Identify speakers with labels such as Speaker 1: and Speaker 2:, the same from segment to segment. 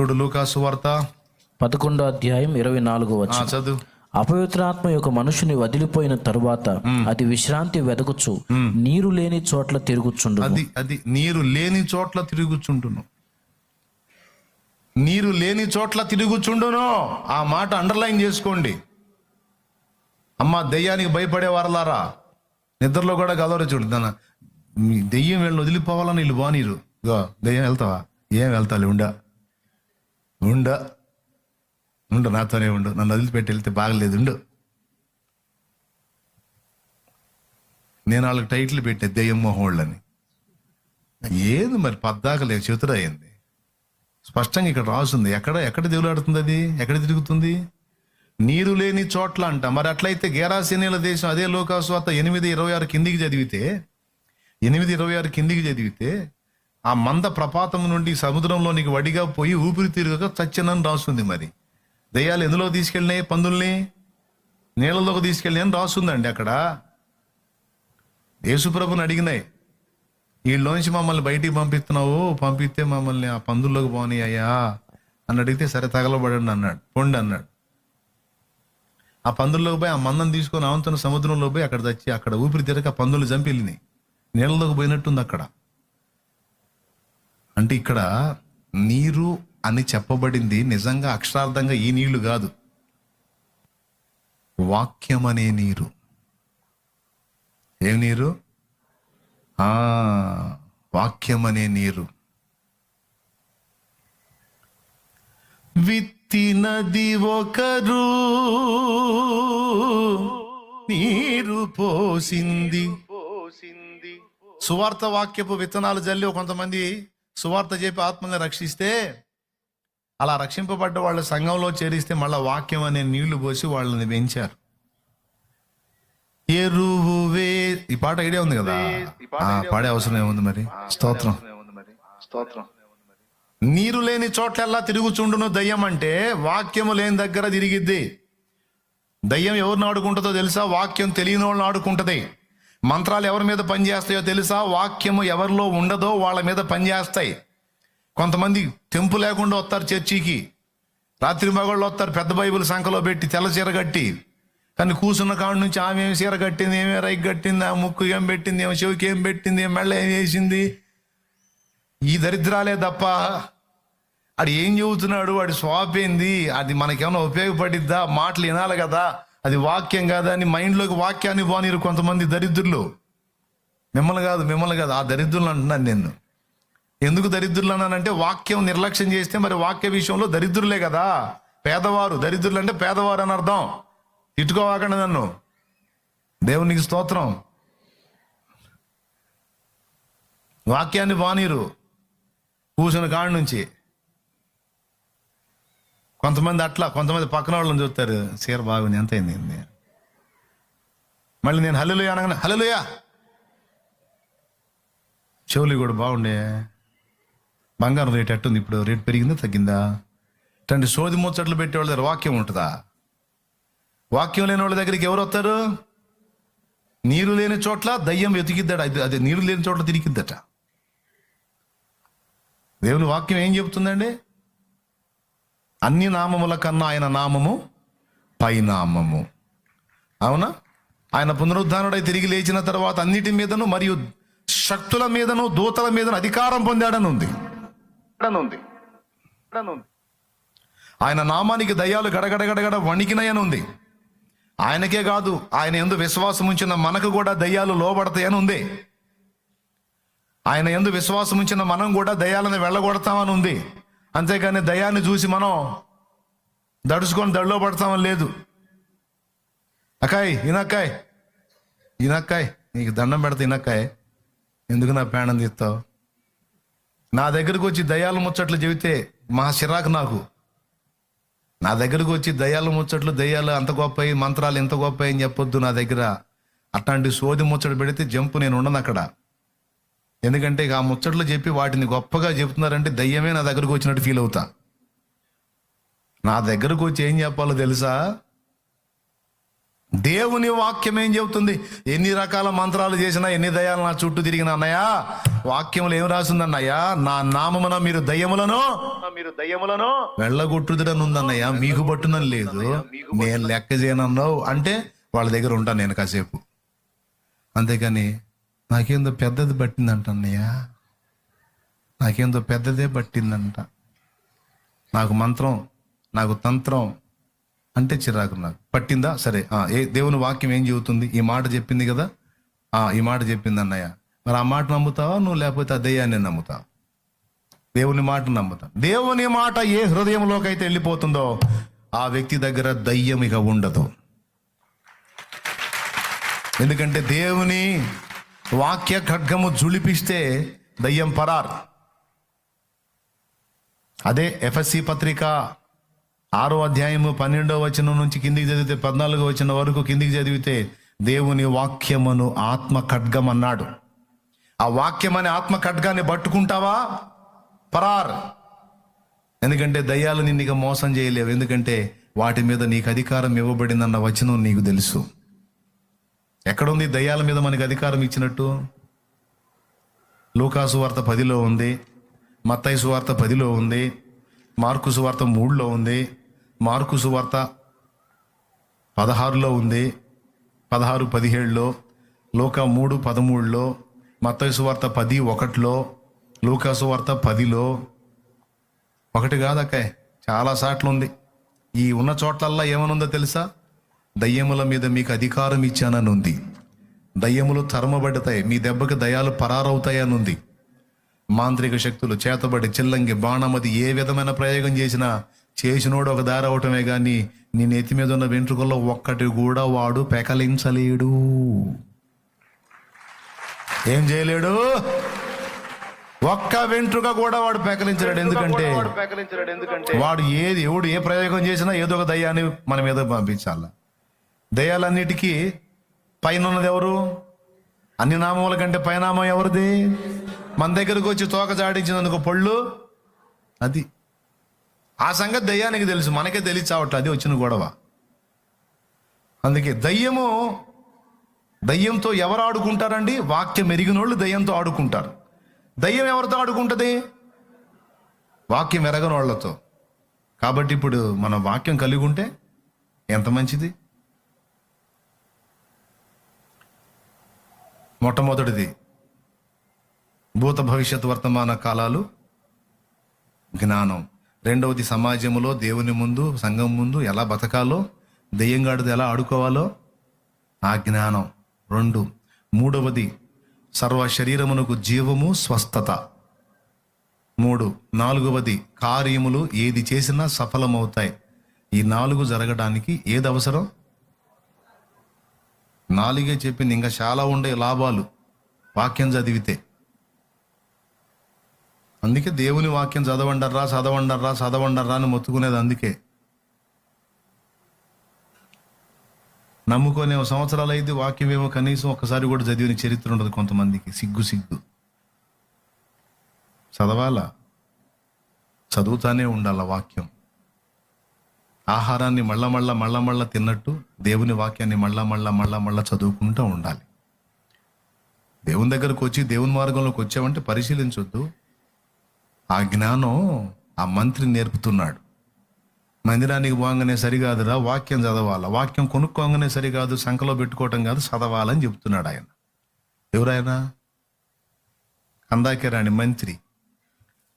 Speaker 1: చూడు లూకాసు వార్త.
Speaker 2: పదకొండో అధ్యాయం ఇరవై నాలుగో వచ్చి
Speaker 1: చదువు.
Speaker 2: అపవిత్రాత్మ యొక్క మనుషుని వదిలిపోయిన తరువాత అది విశ్రాంతి వెదకుచు నీరు లేని చోట్ల తిరుగుచుండు
Speaker 1: అది అది నీరు లేని చోట్ల తిరుగుచుండును. నీరు లేని చోట్ల తిరుగుచుండును. ఆ మాట అండర్లైన్ చేసుకోండి. అమ్మ దెయ్యానికి భయపడే వారలారా? నిద్రలో కూడా గదవరు మీ దెయ్యం వీళ్ళని వదిలిపోవాలని వీళ్ళు బానీరు. దెయ్యం వెళ్తావా? ఏం వెళ్తాలి? ఉండ. ఉండ. ఉండు నాతోనే ఉండు. నన్ను వదిలిపెట్టి వెళ్తే బాగలేదు ఉండు. నేను వాళ్ళకి టైటిల్ పెట్టే దెయ్యం మొహోళ్ళని. ఏది మరి పద్దాక లేదు చెతురయ్యింది స్పష్టంగా ఇక్కడ రాసుంది. ఎక్కడ ఎక్కడ దేవులాడుతుంది అది ఎక్కడ తిరుగుతుంది? నీరు లేని చోట్ల అంట. మరి అట్లయితే గేరాసేనీల దేశం అదే లోకాస్వాత ఎనిమిది ఇరవై ఆరు కిందికి చదివితే ఎనిమిది ఇరవై ఆరు కిందికి చదివితే ఆ మంద ప్రపాతం నుండి సముద్రంలోనికి వడిగా పోయి ఊపిరి తిరగక చచ్చనని రాస్తుంది మరి. దయ్యాలు ఎందులో తీసుకెళ్ళినాయి? పందుల్ని? నీళ్ళలోకి తీసుకెళ్ళినాయి అని రాస్తుందండి అక్కడ. యేసుప్రభుని అడిగినాయి వీళ్ళలోంచి మమ్మల్ని బయటికి పంపిస్తున్నావు? పంపిస్తే మమ్మల్ని ఆ పందుల్లోకి పోనీ అయ్యా అని అడిగితే సరే తగలబడండి అన్నాడు. పొండి అన్నాడు. ఆ పందుల్లోకి పోయి ఆ మందం తీసుకొని అవంతున్న సముద్రంలో పోయి అక్కడ తెచ్చి అక్కడ ఊపిరి తిరగక పందులు చంపి వెళ్ళినాయి. నీళ్ళలోకి పోయినట్టుంది అక్కడ. అంటే ఇక్కడ నీరు అని చెప్పబడింది నిజంగా అక్షరార్థంగా ఈ నీళ్ళు కాదు. వాక్యం అనే నీరు. ఏం నీరు? ఆ వాక్యం అనే నీరు విత్తినది ఒకరు నీరు పోసింది. సువార్త వాక్యపు విత్తనాలు జల్లి కొంతమంది సువార్త చెప్పి ఆత్మని రక్షిస్తే అలా రక్షింపబడ్డ వాళ్ళ సంఘంలో చేరిస్తే మళ్ళా వాక్యం అనే నీళ్ళు పోసి వాళ్ళని పెంచారు. ఎరువు వే ఈ పాట ఐడియా ఉంది కదా? ఆ, పాడే అవసరం ఏముంది మరి? స్తోత్రం.
Speaker 3: స్తోత్రం.
Speaker 1: నీరు లేని చోట్లల్లా తిరుగుచుండును దయ్యం అంటే వాక్యము లేని దగ్గర తిరిగిద్ది. దయ్యం ఎవరిని ఆడుకుంటుందో తెలుసా? వాక్యం తెలియని వాళ్ళని ఆడుకుంటది. మంత్రాలు ఎవరి మీద పనిచేస్తాయో తెలుసా? వాక్యము ఎవరిలో ఉండదో వాళ్ళ మీద పనిచేస్తాయి. కొంతమంది తెంపు లేకుండా వస్తారు చర్చికి. రాత్రి మగళ్ళు వస్తారు పెద్ద బైబిల్ సంఖలో పెట్టి తెల్ల చీర కట్టి. కానీ కూర్చున్న కాడ నుంచి ఆమె ఏం చీర కట్టింది ఏమే రైక్ కట్టింది ఆ ముక్కు ఏం పెట్టింది ఏమో చెవికి ఏం పెట్టింది ఏం మెళ్ళ ఏం వేసింది? ఈ దరిద్రాలే తప్ప ఆడు ఏం చెబుతున్నాడు? వాడి స్వాప్ ఏంది? అది మనకేమైనా ఉపయోగపడిద్దా? మాటలు వినాలి కదా. అది వాక్యం కాదని మైండ్లోకి వాక్యాన్ని పోనీరు కొంతమంది దరిద్రులు. మిమ్మల్ని కాదు మిమ్మల్ని కాదు ఆ దరిద్రులు అంటున్నాను నేను. ఎందుకు దరిద్రులు అన్నానంటే వాక్యం నిర్లక్ష్యం చేస్తే మరి వాక్య విషయంలో దరిద్రులే కదా. పేదవారు దరిద్రులు అంటే పేదవారు అని అర్థం. తిట్టుకోవాకండి నన్ను. దేవునికి స్తోత్రం. వాక్యాన్ని బానీరు కూర్చున్న కాడ నుంచి. కొంతమంది అట్లా కొంతమంది పక్కన వాళ్ళని చూస్తారు చీర బాగుంది ఎంత అయింది మళ్ళీ నేను హల్లులుయా అనగానే హల్లులుయా! చెవులు కూడా బాగుండే. బంగారం రేట్ ఎట్టుంది ఇప్పుడు? రేట్ పెరిగిందా తగ్గిందా? ఇట్లాంటి సోది ముచ్చట్లు పెట్టే వాళ్ళ దగ్గర వాక్యం ఉంటుందా? వాక్యం లేని వాళ్ళ దగ్గరికి ఎవరు వస్తారు? నీరు లేని చోట్ల దయ్యం వెతికిద్దట. అది అది నీరు లేని చోట్ల తిరిగిద్దట. దేవుని వాక్యం ఏం చెబుతుందండి? అన్ని నామముల కన్నా ఆయన నామము పైనామము. అవునా? ఆయన పునరుద్ధానుడై తిరిగి లేచిన తర్వాత అన్నిటి మీదను మరియు శక్తుల మీదను దూతల మీదను అధికారం పొందాడని ఉంది
Speaker 3: ఉంది ఉంది
Speaker 1: ఆయన నామానికి దయ్యాలు గడగడగడగడ వణికినాయని ఉంది ఆయనకే కాదు ఆయన ఎందు విశ్వాసం ఉంచిన మనకు కూడా దయ్యాలు లోబడతాయని ఉంది ఆయన ఎందు విశ్వాసం ఉంచిన మనం కూడా దయ్యాలను వెళ్ళగొడతామని ఉంది అంతేకాని దయాన్ని చూసి మనం దడుచుకొని దడిలో పడతామని లేదు. అక్కాయ్ ఇనక్కాయ్. ఇనక్కాయ్ నీకు దండం పెడతా ఇనక్కాయ్. ఎందుకు నా ప్రాణం తీస్తావు? నా దగ్గరకు వచ్చి దయ్యాలు ముచ్చట్లు చెబితే మహా చిరాకు నాకు. నా దగ్గరకు వచ్చి దయ్యాలు ముచ్చట్లు దయ్యాలు అంత గొప్ప మంత్రాలు ఎంత గొప్ప అని చెప్పొద్దు నా దగ్గర. అట్లాంటి సోది ముచ్చట పెడితే జంపు నేను ఉండను అక్కడ. ఎందుకంటే ఇక ఆ ముచ్చట్లు చెప్పి వాటిని గొప్పగా చెప్తున్నారంటే దయ్యమే నా దగ్గరకు వచ్చినట్టు ఫీల్ అవుతా. నా దగ్గరకు వచ్చి ఏం చెప్పాలో తెలుసా? దేవుని వాక్యం ఏం చెబుతుంది? ఎన్ని రకాల మంత్రాలు చేసినా ఎన్ని దయాలు నా చుట్టూ తిరిగిన అన్నయ్యా వాక్యములు ఏం రాసింది అన్నయ్యా? నా నామమున మీరు దయ్యములను
Speaker 3: మీరు దయ్యములను
Speaker 1: వెళ్ళగొట్టుదరని ఉందన్నయ్య మీకు పట్టునని లేదు. నేను లెక్క చేయనన్నావు. అంటే వాళ్ళ దగ్గర ఉంటాను నేను కాసేపు. అంతేకాని నాకేందో పెద్దది పట్టిందంట అన్నయ్య. నాకేందో పెద్దదే పట్టిందంట. నాకు మంత్రం నాకు తంత్రం అంటే చిరాకు నాకు. పట్టిందా? సరే. ఏ దేవుని వాక్యం ఏం చెబుతుంది? ఈ మాట చెప్పింది కదా? ఆ ఈ మాట చెప్పింది అన్నయ్య. మరి ఆ మాట నమ్ముతావా? నువ్వు లేకపోతే ఆ దయ్యాన్ని నమ్ముతావు? దేవుని మాట నమ్ముతాం. దేవుని మాట ఏ హృదయంలోకి అయితే వెళ్ళిపోతుందో ఆ వ్యక్తి దగ్గర దయ్యం ఇక ఉండదు. ఎందుకంటే దేవుని వాక్య ఖడ్గము జుళిపిస్తే దయ్యం పరార్. అదే ఎఫ్ఎస్సి పత్రిక ఆరో అధ్యాయము పన్నెండో వచనం నుంచి కిందికి చదివితే పద్నాలుగో వచ్చిన వరకు కిందికి చదివితే దేవుని వాక్యమును ఆత్మ ఖడ్గం అన్నాడు. ఆ వాక్యం అనే ఆత్మ ఖడ్గాన్ని పట్టుకుంటావా? పరార్. ఎందుకంటే దయ్యాలు నిన్ను మోసం చేయలేవు. ఎందుకంటే వాటి మీద నీకు అధికారం ఇవ్వబడిందన్న వచనం నీకు తెలుసు. ఎక్కడుంది? దయ్యాల మీద మనకి అధికారం ఇచ్చినట్టు? లూకాసు వార్త పదిలో ఉంది మత్తయి సువార్త పదిలో ఉంది మార్కు సువార్త మూడులో ఉంది మార్కు సువార్త పదహారులో ఉంది పదహారు పదిహేడులో లోక మూడు పదమూడులో మత్తయి సువార్త పది ఒకటిలో లూకాసు వార్త పదిలో. ఒకటి కాదక్కాయ్ చాలా సార్లు ఉంది. ఈ ఉన్న చోట్లల్లా ఏమనుందో తెలుసా? దయ్యముల మీద మీకు అధికారం ఇచ్చానని ఉంది దయ్యములు తరమబడతాయి మీ దెబ్బకి దయాలు పరారవుతాయని ఉంది మాంత్రిక శక్తులు చేతబడి చిల్లంగి బాణమది ఏ విధమైన ప్రయోగం చేసినా చేసినోడు ఒక దారి అవటమే కానీ నీ నెత్తి మీద ఉన్న వెంట్రుకల్లో ఒక్కటి కూడా వాడు పెకలించలేడు. ఏం చేయలేడు? ఒక్క వెంట్రుక కూడా వాడు పెకలించలేడు. ఎందుకంటే
Speaker 3: వాడు పెకలించలేడు. ఎందుకంటే
Speaker 1: వాడు ఏది ఎవడు ఏ ప్రయోగం చేసినా ఏదో ఒక దయ్యాన్ని మన మీద పంపించాల. దయాలన్నిటికీ పైన ఉన్నది ఎవరు? అన్ని నామముల కంటే పైనామం ఎవరిది? మన దగ్గరకు వచ్చి తోక జాడించినందుకు పళ్ళు? అది. ఆ సంగతి దయ్యానికి తెలుసు. మనకే తెలిసి చావట్లేదు అది వచ్చిన గొడవ. అందుకే దయ్యము దయ్యంతో ఎవరు ఆడుకుంటారండి? వాక్యం ఎరిగిన వాళ్ళు దయ్యంతో ఆడుకుంటారు. దయ్యం ఎవరితో ఆడుకుంటుంది? వాక్యం ఎరగని వాళ్ళతో కాబట్టి ఇప్పుడు మన వాక్యం కలిగి ఉంటే ఎంత మంచిది? మొట్టమొదటిది భూత భవిష్యత్ వర్తమాన కాలాలు జ్ఞానం. రెండవది సమాజంలో దేవుని ముందు సంఘం ముందు ఎలా బతకాలో దెయ్యంగాడిది ఎలా ఆడుకోవాలో ఆ జ్ఞానం. రెండు. మూడవది సర్వ శరీరమునకు జీవము స్వస్థత. మూడు. నాలుగవది కార్యములు ఏది చేసినా సఫలమవుతాయి. ఈ నాలుగు జరగడానికి ఏది అవసరం? నాలుగే చెప్పింది. ఇంకా చాలా ఉండే లాభాలు. వాక్యం చదివితే. అందుకే దేవుని వాక్యం చదవండర్రా చదవండర్రా చదవండర్రా అని మొత్తుకునేది అందుకే. నమ్ముకునే సంవత్సరాలు అయితే వాక్యం ఏమో కనీసం ఒక్కసారి కూడా చదివిన చరిత్ర ఉండదు కొంతమందికి. సిగ్గు సిగ్గు. చదవాలా? చదువుతానే ఉండాల వాక్యం? ఆహారాన్ని మళ్ళా మళ్ళా మళ్ళా మళ్ళా తిన్నట్టు దేవుని వాక్యాన్ని మళ్ళా మళ్ళా మళ్ళా మళ్ళా చదువుకుంటూ ఉండాలి. దేవుని దగ్గరకు వచ్చి దేవుని మార్గంలోకి వచ్చామంటే పరిశీలించొద్దు. ఆ జ్ఞానం ఆ మంత్రి నేర్పుతున్నాడు. మందిరానికి పోగానే సరికాదురా వాక్యం చదవాలా? వాక్యం కొనుక్కోగానే సరికాదు సంఖలో పెట్టుకోవటం కాదు చదవాలని చెప్తున్నాడు ఆయన. ఎవరైనా అందాకే రాని మంత్రి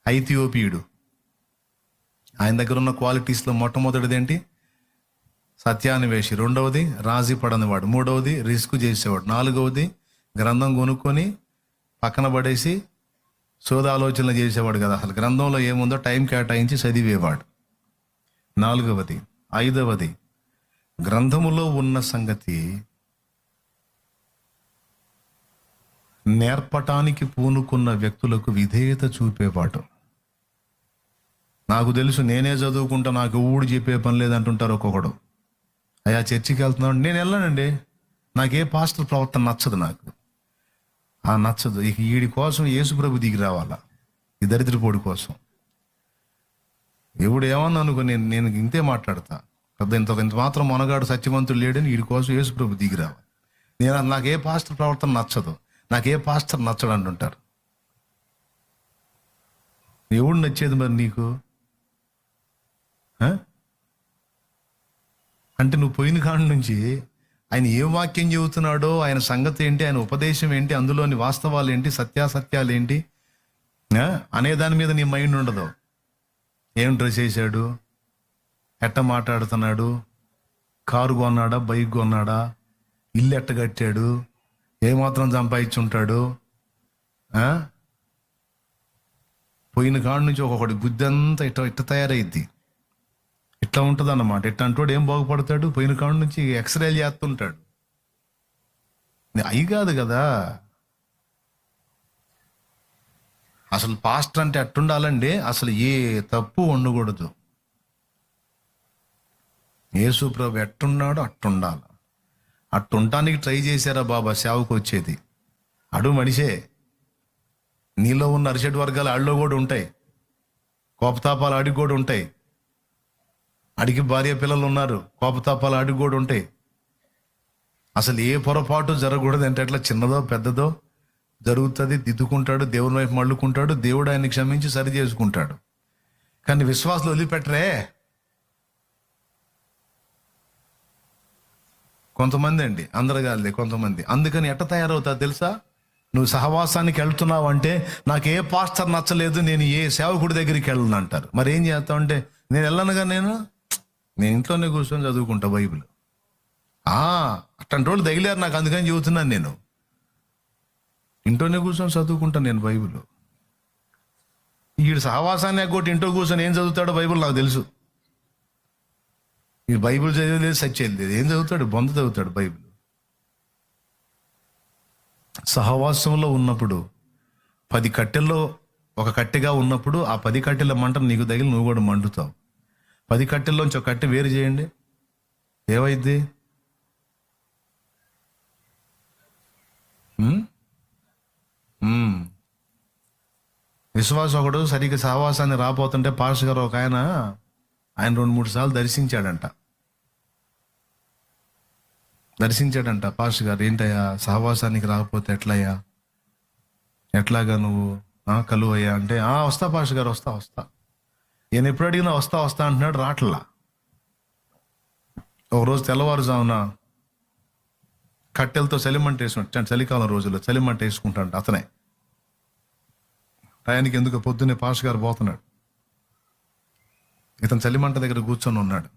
Speaker 1: ఐథియోపియుడు ఆయన దగ్గర ఉన్న క్వాలిటీస్లో మొట్టమొదటిది ఏంటి సత్యాన్వేషి రెండవది రాజీ పడనివాడు. మూడవది రిస్క్ చేసేవాడు. నాలుగవది గ్రంథం కొనుక్కొని పక్కన పడేసి శోధాలోచనలు చేసేవాడు కదా. అసలు గ్రంథంలో ఏముందో టైం కేటాయించి చదివేవాడు. నాలుగవది ఐదవది గ్రంథములో ఉన్న సంగతి నేర్పటానికి పూనుకున్న వ్యక్తులకు విధేయత చూపేవాడు. నాకు తెలుసు నేనే చదువుకుంటా నాకు ఊడు చెప్పే పని లేదంటుంటారు ఒక్కొక్కడు. అయ్యా చర్చికి వెళ్తున్నాడు నేను వెళ్ళానండి. నాకే పాస్టర్ ప్రవర్తన నచ్చదు నాకు. ఆ నచ్చదు. ఇక వీడి కోసం యేసుప్రభు దిగి రావాలా? ఈ దరిద్రపోడి కోసం. ఎవడు ఏమన్నా అనుకో నేను నేను ఇంతే మాట్లాడతా. పెద్ద ఇంత ఇంత మాత్రం మనగాడు సత్యవంతుడు లేడని వీడి కోసం యేసుప్రభు దిగి రావాలి. నేను నాకు ఏ పాస్టర్ ప్రవర్తన నచ్చదు. నాకు ఏ పాస్టర్ నచ్చడు అంటుంటారు ఎవడు నచ్చేది మరి నీకు? అంటే నువ్వు పోయిన కాడ నుంచి ఆయన ఏ వాక్యం చెబుతున్నాడో ఆయన సంగతి ఏంటి ఆయన ఉపదేశం ఏంటి అందులోని వాస్తవాలు ఏంటి సత్యాసత్యాలు ఏంటి అనే దాని మీద నీ మైండ్ ఉండదు. ఏం డ్రెస్ వేసాడు ఎట్ట మాట్లాడుతున్నాడు? కారు కొన్నాడా? బైక్ కొన్నాడా? ఇల్లు ఎట్ట కట్టాడు? ఏమాత్రం సంపాదించుంటాడు? ఆ? పోయిన కాడ నుంచి ఒక్కొక్కటి బుద్ధి అంతా ఇట్ట ఇట్ట తయారైద్ది. ఇట్లా ఉంటుంది అన్నమాట ఇట్లా అంటోడు ఏం బాగుపడతాడు? పోయిన కాడ నుంచి ఎక్స్రేలు చేస్తుంటాడు. అయి కాదు కదా. అసలు పాస్ట్ అంటే అట్టుండాలండి. అసలు ఏ తప్పు ఉండకూడదు. యేసు ప్రభు ఎట్టున్నాడో అట్టుండాలి. అట్టుంటానికి ట్రై చేశారా బాబా సేవకు వచ్చేది? అడు మనిషే. నీలో ఉన్న అరిషడ్ వర్గాలు ఆడిలో కూడా ఉంటాయి. కోపతాపాలు ఆడికి కూడా ఉంటాయి. అడిగి భార్య పిల్లలు ఉన్నారు. కోపతాపాలు ఆడికి కూడా ఉంటాయి అసలు ఏ పొరపాటు జరగకూడదు అంటే ఎట్లా? చిన్నదో పెద్దదో జరుగుతుంది దిద్దుకుంటాడు దేవుని వైపు మళ్ళుకుంటాడు దేవుడు ఆయన్ని క్షమించి సరి చేసుకుంటాడు. కానీ విశ్వాసాలు వదిలిపెట్టరే. కొంతమంది అండి అందరు కాదులే కొంతమంది. అందుకని ఎట్ట తయారవుతా తెలుసా? నువ్వు సహవాసానికి వెళ్తున్నావు అంటే నాకు ఏ పాస్టర్ నచ్చలేదు నేను ఏ సేవకుడి దగ్గరికి వెళ్ళను అంటారు. మరి ఏం చేస్తావు అంటే నేను వెళ్ళనుగా నేను? నేను ఇంట్లోనే కూర్చొని చదువుకుంటా బైబిల్. ఆ అట్టంటి వాళ్ళు తగిలారు నాకు అందుకని చెబుతున్నాను నేను. ఇంట్లోనే కూర్చొని చదువుకుంటాను నేను బైబిల్. ఈడు సహవాసాన్ని ఎగ్గొట్టి ఇంట్లో కూర్చొని ఏం చదువుతాడో బైబిల్ నాకు తెలుసు. ఈ బైబిల్ చదివేది సచ్చేది లేదు. ఏం చదువుతాడు? బొంద చదువుతాడు బైబిల్. సహవాసంలో ఉన్నప్పుడు పది కట్టెల్లో ఒక కట్టెగా ఉన్నప్పుడు ఆ పది కట్టెల మంటను నీకు తగిలి నువ్వు కూడా మండుతావు. పది కట్టెల్లోంచి ఒక కట్టె వేరు చేయండి. ఏమైద్ది? ఉమ్? విశ్వాసం ఒకడు సరిగ్గా సహవాసాన్ని రాపోతుంటే పాస్ గారు ఒక ఆయన ఆయన రెండు మూడు సార్లు దర్శించాడంట. దర్శించాడంట పాస్ గారు ఏంటయ్యా సహవాసానికి రాకపోతే ఎట్లయ్యా? ఎట్లాగా నువ్వు? కలువయ్యా? అంటే వస్తా పాస్ గారు వస్తా వస్తా. నేను ఎప్పుడు అడిగినా వస్తా వస్తా అంటున్నాడు రాట్లా. ఒకరోజు తెల్లవారుజామున కట్టెలతో చలిమంట వేసుకుంటాడు చలికాలం రోజుల్లో చలిమంట వేసుకుంటాడు అతనే. టయానికి ఎందుకు పొద్దున్నే పాష గారు పోతున్నాడు. ఇతను చలిమంట దగ్గర కూర్చొని ఉన్నాడు.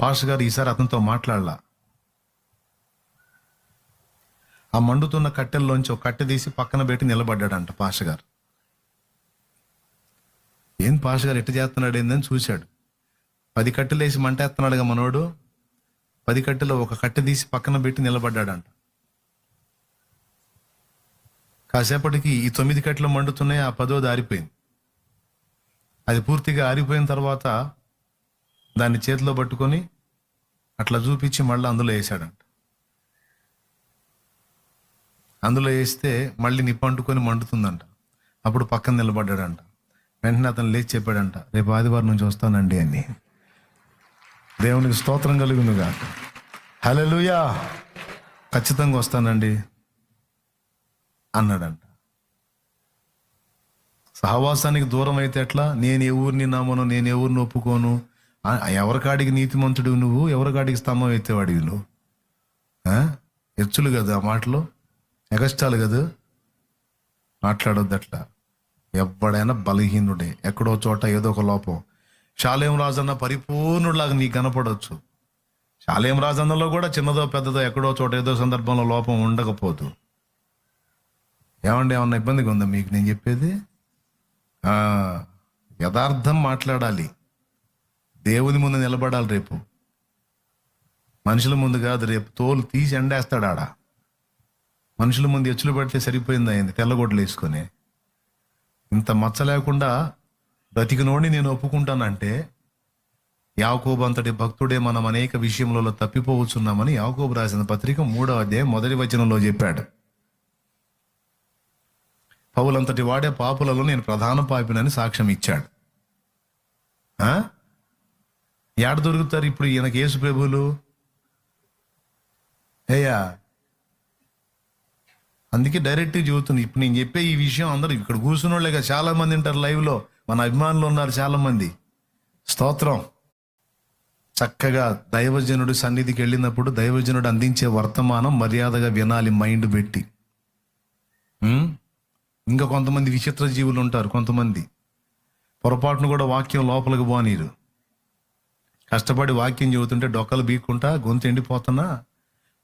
Speaker 1: పాష గారు ఈసారి అతనితో మాట్లాడలా. ఆ మండుతున్న కట్టెల్లోంచి ఒక కట్టె తీసి పక్కన పెట్టి నిలబడ్డాడంట పాష గారు. ఏం పాష గారు ఎట్టు చేస్తున్నాడు ఏందని చూశాడు. పది కట్టెలు వేసి మనోడు. పది కట్టెలో ఒక కట్టె తీసి పక్కన పెట్టి నిలబడ్డాడంట. కాసేపటికి ఈ తొమ్మిది కట్టెలు మండుతున్నాయి ఆ పదోది ఆరిపోయింది అది పూర్తిగా ఆరిపోయిన తర్వాత దాన్ని చేతిలో పట్టుకొని అట్లా చూపించి మళ్ళీ అందులో వేసాడంట అందులో వేస్తే మళ్ళీ నిప్పు అంటుకొని మండుతుందంట. అప్పుడు పక్కన నిలబడ్డాడంట. వెంటనే అతను లేచి చెప్పాడంట రేపు ఆదివారం నుంచి వస్తానండి అని. దేవునికి స్తోత్రం కలుగునుగా లూయా ఖచ్చితంగా వస్తానండి అన్నాడంట. సహవాసానికి దూరం అయితే ఎట్లా? నేను ఏ ఊరిని నమ్మను నేను ఎవరిని ఒప్పుకోను ఎవరికాడికి నీతిమంతుడు నువ్వు ఎవరికాడికి స్తంభం ఎత్తేవాడివి నువ్వు? ఎచ్చులు కదా ఆ మాటలు? ఎగస్టాలు కదా? మాట్లాడొద్దు అట్లా ఎవడైనా బలహీనుడే. ఎక్కడో చోట ఏదో ఒక లోపం. శాలేం రాజన్న పరిపూర్ణుడిలాగా నీకు కనపడవచ్చు శాలేం రాజన్నలో కూడా చిన్నదో పెద్దదో ఎక్కడో చోట ఏదో సందర్భంలో లోపం ఉండకపోదు. ఏమండి ఏమన్నా ఇబ్బందిగా ఉందా మీకు నేను చెప్పేది? యథార్థం మాట్లాడాలి. దేవుని ముందు నిలబడాలి రేపు. మనుషుల ముందు కాదు రేపు. తోలు తీసి ఎండేస్తాడు ఆడ మనుషుల ముందు ఎచ్చులు పడితే సరిపోయింది? అయింది తెల్లగొడ్లు వేసుకొని. ఇంత మచ్చ లేకుండా బ్రతికినోడిని నేను ఒప్పుకుంటానంటే యాకోబు అంతటి భక్తుడే మనం అనేక విషయములలో తప్పిపోవచ్చున్నామని యాకోబు రాసిన పత్రిక మూడవ అధ్యాయం మొదటి వచనంలో చెప్పాడు. పౌలంతటి వాడే పాపులలో నేను ప్రధాన పాపినని సాక్ష్యం ఇచ్చాడు. ఆ? ఏడ దొరుకుతారు ఇప్పుడు ఈయనకి యేసు ప్రభువులు? అయ్యా అందుకే డైరెక్ట్ చెబుతుంది ఇప్పుడు నేను చెప్పే ఈ విషయం అందరూ ఇక్కడ కూర్చున్న వాళ్ళే కదా చాలా మంది ఉంటారు లైవ్లో. మన అభిమానులు ఉన్నారు చాలా మంది స్తోత్రం. చక్కగా దైవజనుడి సన్నిధికి వెళ్ళినప్పుడు దైవజనుడు అందించే వర్తమానం మర్యాదగా వినాలి మైండ్ పెట్టి. ఇంకా కొంతమంది విచిత్ర జీవులు ఉంటారు కొంతమంది. పొరపాటును కూడా వాక్యం లోపలికి పోనీరు. కష్టపడి వాక్యం చెబుతుంటే డొక్కలు బీక్కుంటా గొంతు ఎండిపోతున్నా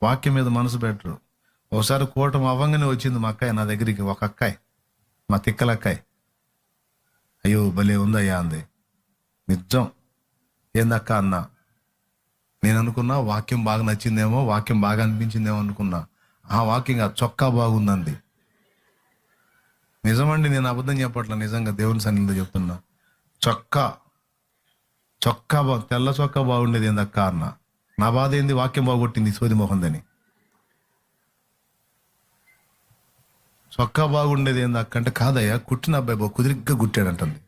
Speaker 1: వాక్యం మీద మనసు పెట్టరు. ఒకసారి కూటం అవ్వంగానే వచ్చింది మా అక్కాయి నా దగ్గరికి ఒక అక్కాయి మా తిక్కల అక్కాయి. అయ్యో భలే ఉందయ్యా అంది. నిజం. ఏందక్క అన్నా? నేను అనుకున్నా వాక్యం బాగా నచ్చిందేమో వాక్యం బాగా అనిపించిందేమో అనుకున్నా. ఆ వాక్యం ఆ చొక్కా బాగుందండి నిజమండి నేను అబద్ధం చెప్పట్లా నిజంగా దేవుని సన్నిధిలో చెప్తున్నా. చొక్కా. చొక్కా బా తెల్ల చొక్కా బాగుండేది ఏందక్క అన్న? నా బాధ ఏంది? వాక్యం బాగొట్టింది సోది మొహందని. చొక్కా బాగుండేది ఏంది అక్కంటే కాదయ్యా కుట్టిన అబ్బాయి బాబు కుదిరిగ్గా కుట్టాడంటుంది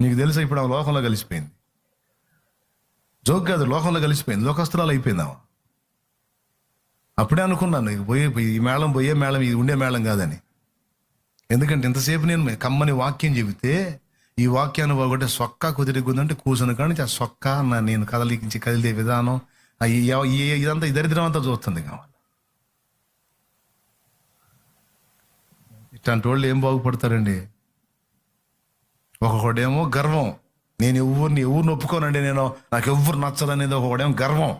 Speaker 1: నీకు తెలుసా ఇప్పుడు ఆ లోకంలో కలిసిపోయింది. జోక్ కాదు లోకంలో కలిసిపోయింది. లోకస్త్రాలు ఆమె. అప్పుడే అనుకున్నాను ఇక పోయే ఈ మేళం పోయే మేళం ఇది ఉండే మేళం కాదని. ఎందుకంటే ఇంతసేపు నేను కమ్మని వాక్యం చెబితే ఈ వాక్యాన్ని బాగుంటే సొక్క కుదిరిగుందంటే కూర్చుని కానీ ఆ సొక్క నా నేను కదలికించి కదిలే విధానం ఇదంతా ఈ దరిద్రం అంతా చూస్తుంది ఇట్లాంటి వాళ్ళు ఏం బాగుపడతారండి? ఒక్కొక్కడేమో గర్వం. నేను ఎవరిని ఎవరిని ఒప్పుకోనండి నేను నాకు ఎవరు నచ్చదనేది ఒకడేమో గర్వం.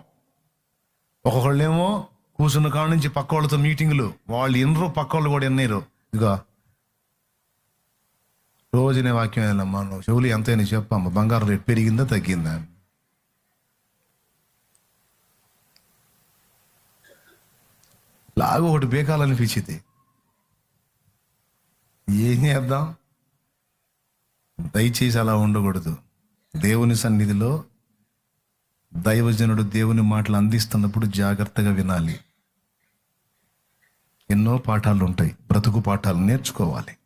Speaker 1: ఒక్కొక్కళ్ళేమో కూర్చున్న కాడ నుంచి పక్క వాళ్ళతో మీటింగులు వాళ్ళు ఎన్నరో పక్క వాళ్ళు కూడా ఎన్నీరు ఇదిగో. రోజునే వాక్యం ఏందమ్మా నువ్వు చెవులు ఎంతైనా చెప్పమ్మా బంగారం రేటు పెరిగిందా తగ్గిందా? లాగా ఒకటి బీకాలనిపించింది. ఏం చేద్దాం? దయచేసి అలా ఉండకూడదు. దేవుని సన్నిధిలో దైవజనుడు దేవుని మాటలు అందిస్తున్నప్పుడు జాగ్రత్తగా వినాలి. ఎన్నో పాఠాలు ఉంటాయి బ్రతుకు పాఠాలు నేర్చుకోవాలి.